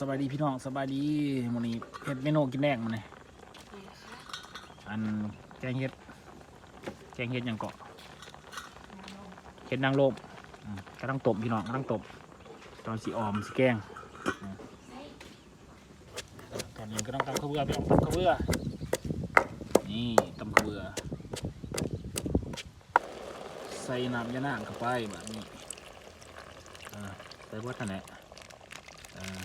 สบายดีพี่น้องสบายดีวันนี้เฮ็ดเมนูกินแรกมันเลยอันแกงเฮ็ดแกงเฮ็ดยังเกาะเฮ็ดนางโลมกำลังตบพี่น้องกำลังตบตอนสีออมสีแกงตอนนี้ก็ต้องตำข้าวเบื่อพี่น้องตำข้าวเบื่อนี่ตำข้าวเบื่อใส่น้ำยะนางเข้าไปแบบนี้ใส่วัดท่านะอ่อ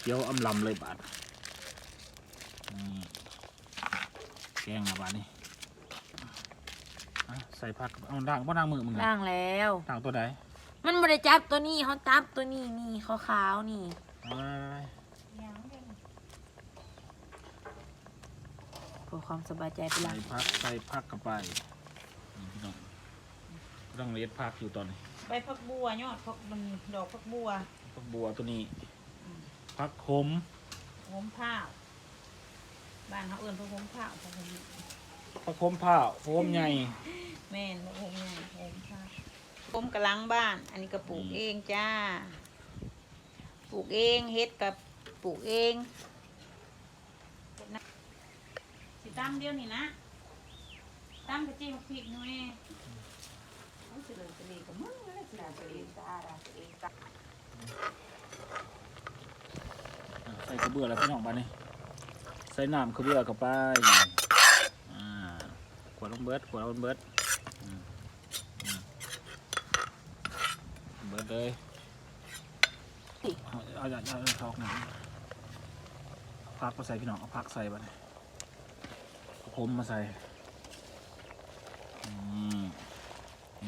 เกี๊ยวอำลำเลยบาทนี่แกงมาบาทนี่อะใส่ผักเอาด่างพ่ด่างมือมึงอะล่างแล้ว ด่างตัวใดมันไม่ได้จับตัวนี้เขาจับตัวนี้นี่ขาวๆนี่เอาไปเพื่อความสบายใจไปๆละใส่ผักใส่ผักเข้าไปนี่พี่น้องต้องเลียดผักอยู่ตอนนี้ใบพักบัวยอดพักมันดอกพักบัวผักบัวตัวนี้ ผักขมหอมผ้าวบ้านเขาเอื่นพักหอมผ้าวพักหอมผักขมผ้าวโฟมใหญ่แม่นพักหอมใหญ่หอมผ้าวผมกระลังบ้าน อันนี้ก็ปลูกเองจ้า ปลูกเองเฮ็ดกับปลูกเองสิตั้มเดียวนี่นะตั้มกระเจี๊ยบพริกหน่อยเอาสิเลยสิเลยกับมึงเลยสิเลยสิเลยจ้าสิเลยจ้าอะใส่ก ระเบื้อแล้วพี่น้องบาทนี่ใส่น้ำกระเบื้อเข้าไปอ่าขวดลงเบิร์ดขวดลงเบิร์ดเบิร์ดเลยเอาเอาอย่าอาเอาทอกหนังพักมาใส่พี่น้องเอาพักใส่บ้านี่เอาผมมาใส่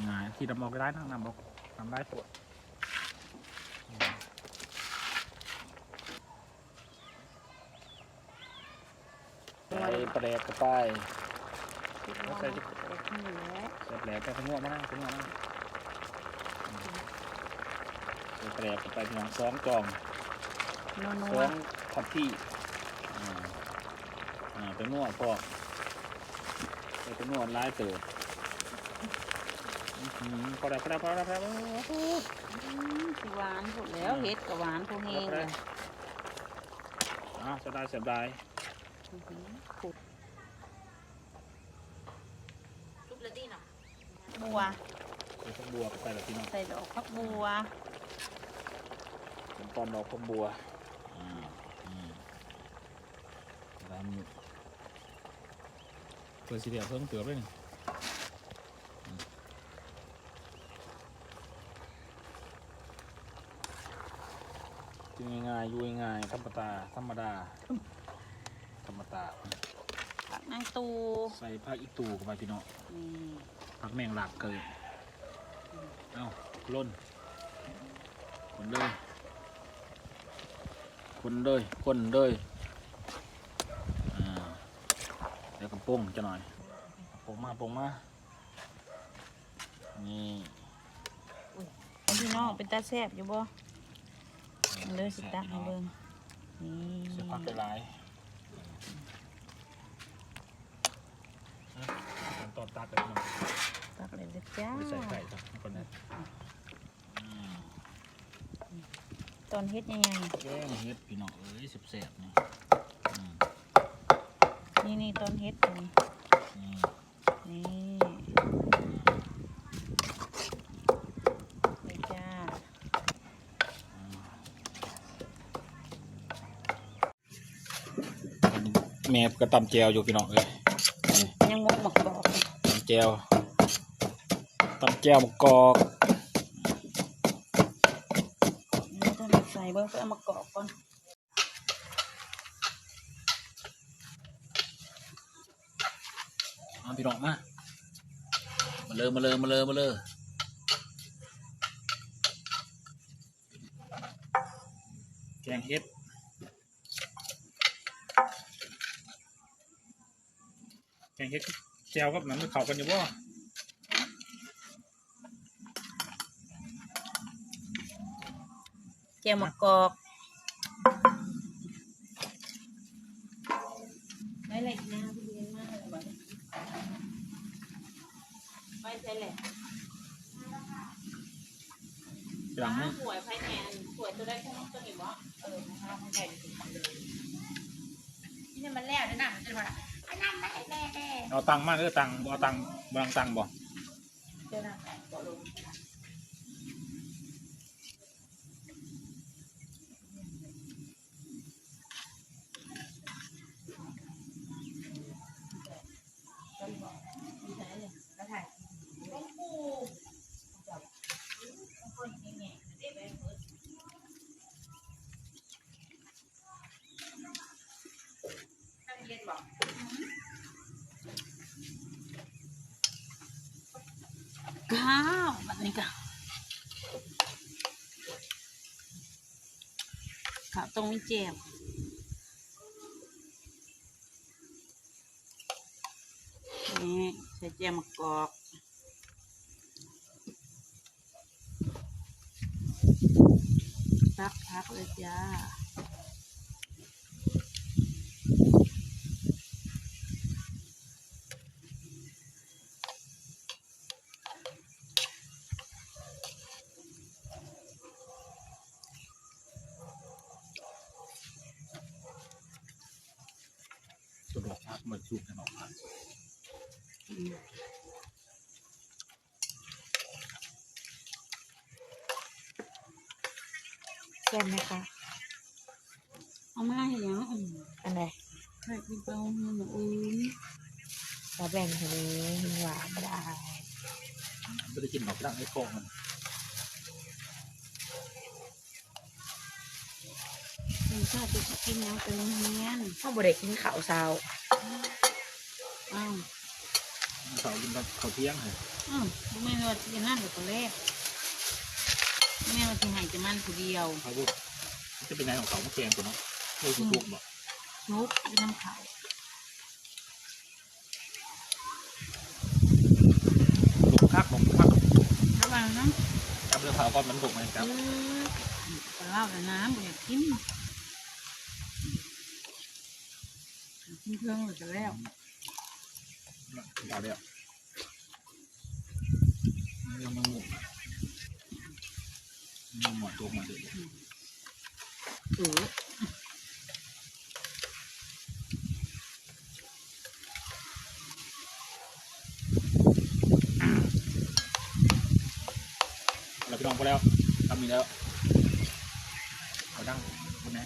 ง่ายที่ดำออกได้นะนำออกนำได้ปวด ใส่ปลาแดกเข้าไปใส่ที่ขึ้นอยู่แล้วใส่ปลาแดกไปทั้งหมดมานั่งทั้งหมดมานั่งอืมใส่ปลาแดกเข้าไปพี่น้องสองจองนัวสนัอวงทับที่อ่าอ่าเป็นนวดพอไปเป็นนวดร้ายเติบอื้อหือพอได้พอได้พอได้พอได้สิหวานพวกแล้วเฮ็ดกับหวานพวกเฮงเลยอ้าวเสียดายเสียดาย ทุบเลยดีเนาะบัวใส่ผักบัวเข้าไปแล้วพี่น้องใส่ดอกพักบัวเป็นตอนดอกผักบัวอ่าอืมตามนี้เปิดสีเดียวเพิ่มเติมเลยนี่กินง่ายๆอยู่ง่ายๆธรรมดาธรรมดา ธรรมดาผักนางตูใส่ผักอีตูเข้าไปพี่น้องนี่ผักแมงหลักเกิดเอ้าล่นคนเลยคนเลยคนเลยอ่าเดี๋ยวกระโปรงจะหน่อยโปรงมาโปรงมานี่พี่น้องเป็นตาแซ่บอยู่บ่มันเลยสิตักให้เบิ่งนี่เสียผักได้หลายอะขั้น ตอนตักเลยพี่น้องตักเลยเด้อจ้าไม่ใส่ไก่ครับคนนี้อืมตอนเฮ็ดยังไงแกงเฮ็ดพี่น้องเอ้ยเสียบๆนี่อืมนี่นี่ตอนเฮ็ดนี่นี่นี่เลยจ้าแม่ก็ตำแจวอยู่พี่น้องเอ้ยนี่ ยังงกหมักบอก ตำแจวตำแจวมะกอกนี่ต้องใส่เบิ่งเพื่อเอามากรอกก่อนมาพี่น้องมา มาเลยมาเลยมาเลยมาเลยแกงเฮ็ดแกงเฮ็ด แจวกับน้ำมันเข้ากันอยู่บ่แกวมากรอกไม่เลยนะพี่เรียนมากเลยบ่เนี่ยไปใช่แหละหลังหวยไผ่แทนโควยตัวได้แค่น้องตัวนี้บ่เออน้องใหญ่ถึงเลยนี่มันแล้วด้วยนะมันจะมา อันนั้นไม่แม่แม่เอาตังค์มาเด้อตังค์บ่เอาตังค์บ่เอาตังค์บ่เจ้าหน้าบ่ลง ข้าวแบบนี้ก็ข้าวต้องมีเจ็บนี่ใส่แจมะกอกตักพักเลยจ้า พักมาชุบกันออกพักแซ่บไหมคะเอามาให้ยังอืมอันไหนให้กินเปล่าให้หนูอื่นเราแบ่งให้หินหวานไม่ได้ไม่ได้กินดอกดังไอ้โคงมัน คุณชอบจะกินยังเป็นเฮียนข้าวบดเด็กกินข้าวเช้าอ้าวเขากินตอนเขาเที่ยงเลยอ้าวแม่ว่าจะนั่นกับตัวแรกแม่ว่าจะให้จะมันผู้เดียวเขาพูดจะเป็นไงของเขาเมื่อแกงตัวเนาะไม่ถูกถูกบอกชุบจะน้ำขาวถูกคักบอกคักระวังนะจับเรือเผาก่อนมันถูกไหมครับปลาเล่าแต่น้ำอยากกิน กินเครื่องหมดแล้วเอาเดี๋ยวยังมึงมึงหมดตัวมาเดี๋ยวเออเราไปลองไปแล้วทำมีแล้วเอาดังคนไหน